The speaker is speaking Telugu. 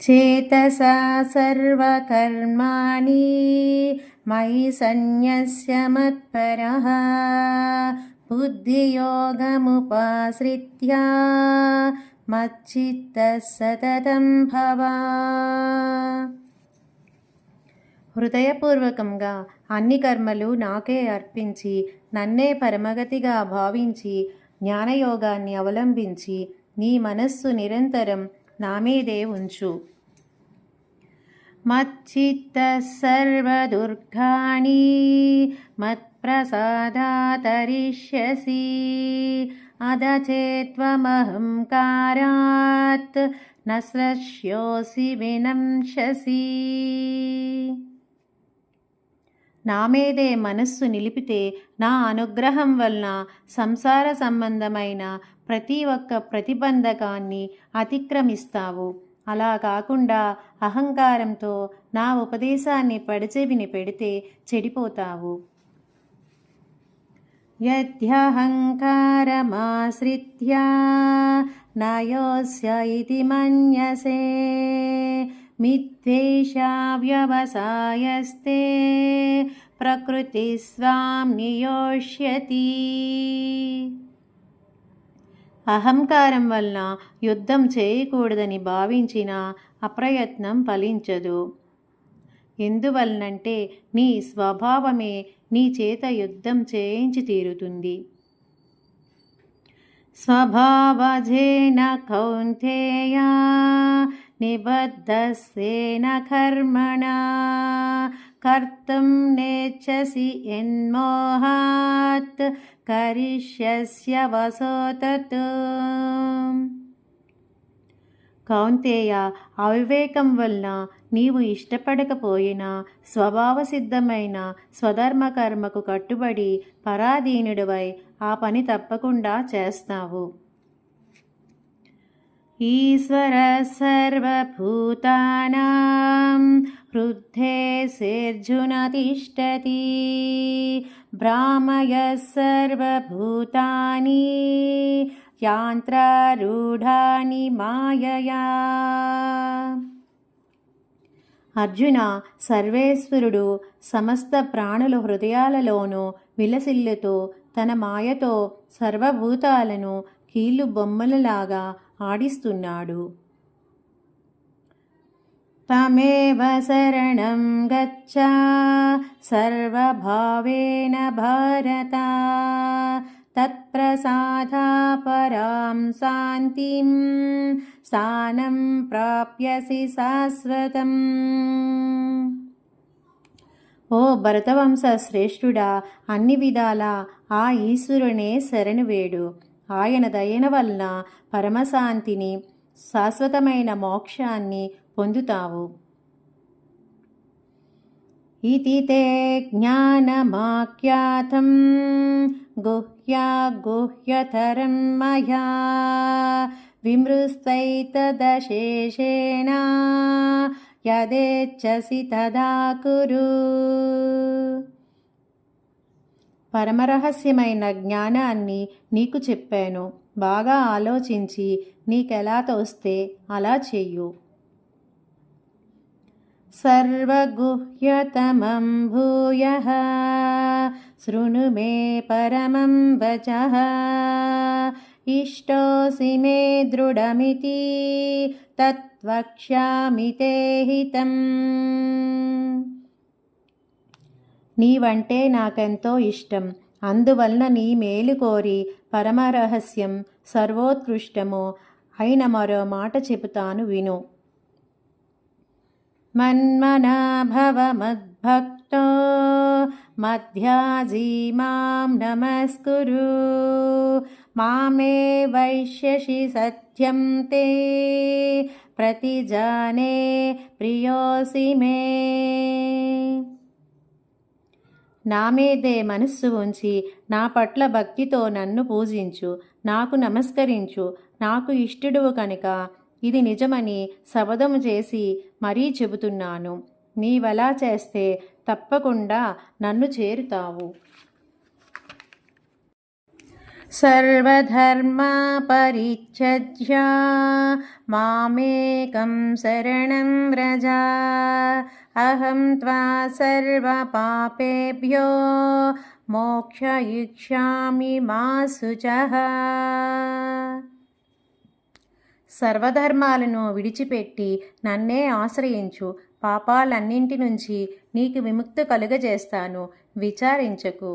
చేతసా సర్వకర్మాణి మయి సన్యస్య మత్పరः బుద్ధియోగముపాశ్రిత్య మచ్చిత్తः సతతం భవా హృదయపూర్వకంగా అన్ని కర్మలు నాకే అర్పించి నన్నే పరమగతిగా భావించి జ్ఞానయోగాన్ని అవలంబించి నీ మనస్సు నిరంతరం నా మీదే ఉంచు మచ్చిత్త సర్వదుర్గాణి మత్ప్రసాదాతరిష్యసి అదచేత్వమహంకారాత్ న స్రశ్యోసి వినంశసి నా మీదే మనస్సు నిలిపితే నా అనుగ్రహం వలన సంసార సంబంధమైన ప్రతి ఒక్క ప్రతిబంధకాన్ని అతిక్రమిస్తావు. అలా కాకుండా అహంకారంతో నా ఉపదేశాన్ని పడిచెవిని పెడితే చెడిపోతావు. యద్యహంకారమాశ్రిత్య నయోస్య ఇది మన్యసే. మిద్వేషా వ్యవసాయస్తే ప్రకృతి స్వాం నియోష్యతి అహంకారం వలన యుద్ధం చేయకూడదని భావించిన అప్రయత్నం ఫలించదు. ఎందువలనంటే నీ స్వభావమే నీ చేత యుద్ధం చేయించి తీరుతుంది. స్వభావజేన కౌంతేయా నిబద్ధస్సేన కర్మణ కర్తం నేచ్చసి ఎన్మోహాత్ కరిష్యస్య వసోతత్ కౌంతేయ అవివేకం వలన నీవు ఇష్టపడకపోయినా స్వభావ సిద్ధమైన కట్టుబడి పరాధీనుడివై ఆ పని తప్పకుండా చేస్తావు ఈశ్వర సర్వభూతానాం హృద్ధే సేర్జున తిష్టతి భ్రామయ సర్వభూతాని యాంత్రారూఢాని మాయయా. అర్జున సర్వేశ్వరుడు సమస్త ప్రాణుల హృదయాలలోనూ విలసిల్లుతూ తన మాయతో సర్వభూతాలను కీళ్ళు బొమ్మలలాగా ఆడిస్తున్నాడు. తమేవ శరణం గచ్చ సర్వభావేన భారత తత్ప్రసాదా పరాం శాంతిం స్థానం ప్రాప్యసి శాశ్వతం. ఓ భరతవంశ శ్రేష్ఠుడా అన్ని విధాల ఆ ఈశ్వరునే శరణు వేడు. ఆయన దయన వలన పరమశాంతిని శాశ్వతమైన మోక్షాన్ని పొందుతావు. ఇతి తే జ్ఞానమాఖ్యాతం గుహ్యా గుహ్యతరం మయా విమృస్తైతదశేషేణ యదేచ్ఛసి తదా కురు. పరమరహస్యమైన జ్ఞానాన్ని నీకు చెప్పాను. బాగా ఆలోచించి నీకెలా తోస్తే అలా చెయ్యు. సర్వగుహ్యతమం భూయ శృణు మే పరమం వచః. ఇష్టోసి మే దృఢమితి తత్వక్ష్యామి తే హితం నీవంటే నాకెంతో ఇష్టం. అందువలన నీ మేలు కోరి పరమరహస్యం సర్వోత్కృష్టము అయిన మరో మాట చెబుతాను విను. మన్మనాభవ మద్భక్తో మధ్యాజీ మాం నమస్కురు. మామే వైశ్యసి సత్యం తే. ప్రతిజానే ప్రియోసి మే. నా మీదే మనస్సు ఉంచి నా పట్ల భక్తితో నన్ను పూజించు నాకు నమస్కరించు నాకు ఇష్టడువు కనుక. ఇది నిజమని శబదము చేసి మరీ చెబుతున్నాను. నీవలా చేస్తే తప్పకుండా నన్ను చేరుతావు. సర్వధర్మా పరిత్యజ్య మామేకం శరణం వ్రజ అహం త్వా సర్వపాపేభ్యో మోక్షయిష్యామి మా శుచ సర్వధర్మాలను విడిచిపెట్టి నన్నే ఆశ్రయించు పాపాలన్నింటి నుంచి నీకు విముక్తి కలుగజేస్తాను విచారించకు.